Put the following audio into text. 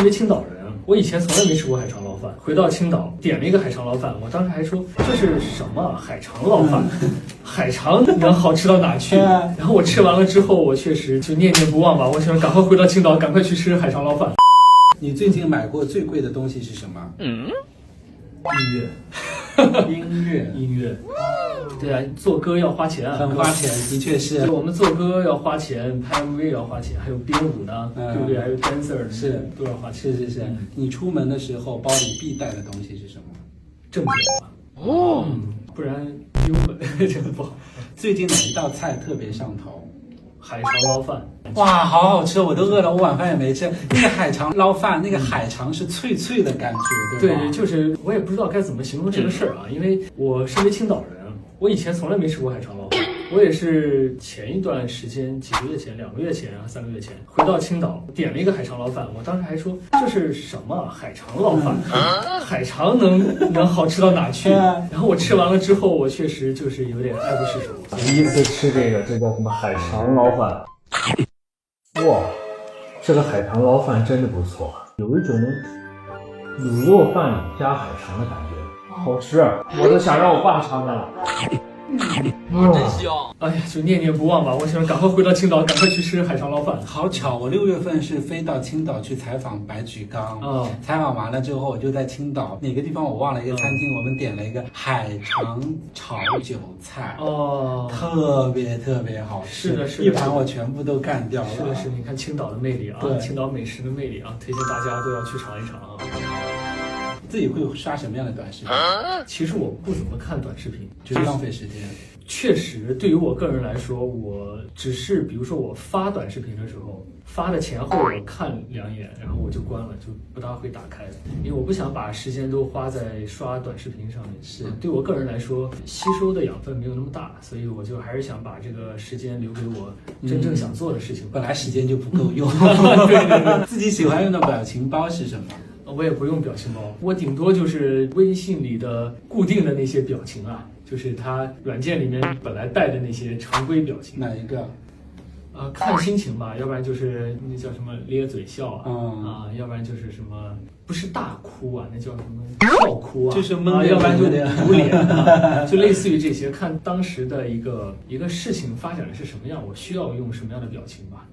身为青岛人，我以前从来没吃过海肠捞饭。回到青岛，点了一个海肠捞饭，我当时还说这是什么海肠捞饭？海肠能好吃到哪去？然后我吃完了之后，我确实就念念不忘吧。我想赶快回到青岛，赶快去吃海肠捞饭。你最近买过最贵的东西是什么？嗯音乐，音乐，音乐，对啊，做歌要花钱啊，很花钱，的确是就。我们做歌要花钱，拍 MV 要花钱，还有编舞呢，嗯对不对？还有 dancer 是都要花钱。是是是，你出门的时候包里必带的东西是什么？证件吧，哦，不然丢了，真的不好。最近哪一道菜特别上头？海肠捞饭，哇，好好吃！我都饿了，我晚饭也没吃。那个海肠捞饭，那个海肠是脆脆的感觉，对吧？对，就是我也不知道该怎么形容这个事儿啊，因为我身为青岛人，我以前从来没吃过海肠捞饭，我也是前一段时间几个月前，两个月前啊，三个月前回到青岛，点了一个海肠捞饭，我当时还说这是什么海肠捞饭？海肠能能好吃到哪去？然后我吃完了之后，我确实就是有点爱不释手。第一次吃这个，这叫什么海肠捞饭？哇，这个海肠捞饭真的不错，有一种卤肉饭里加海肠的感觉，好吃，我都想让我爸尝尝了。哇，哎呀，就念念不忘吧。我想赶快回到青岛，赶快去吃海肠捞饭。好巧，我六月份是飞到青岛去采访白举纲，啊采访完了之后，我就在青岛哪个地方我忘了一个餐厅，我们点了一个海肠炒韭菜，哦，特别特别好吃，是的是的一盘我全部都干掉了。是的，是，你看青岛的魅力啊对，青岛美食的魅力啊，推荐大家都要去尝一尝啊。自己会刷什么样的短视频？其实我不怎么看短视频，觉得浪费时间。确实，对于我个人来说，我只是比如说我发短视频的时候，发的前后我看两眼，然后我就关了，就不大会打开，因为我不想把时间都花在刷短视频上面。是对我个人来说，吸收的养分没有那么大，所以我就还是想把这个时间留给我真正想做的事情。本来时间就不够用，对 对对。自己喜欢用的表情包是什么？我也不用表情包，我顶多就是微信里的固定的那些表情啊，就是它软件里面本来带的那些常规表情。哪一个？呃，看心情吧，要不然就是那叫什么咧嘴笑啊，嗯啊，要不然就是什么不是大哭啊，那叫什么 笑哭啊，就是闷啊，要不然就捂脸啊，就类似于这些，看当时的一个一个事情发展的是什么样，我需要用什么样的表情吧。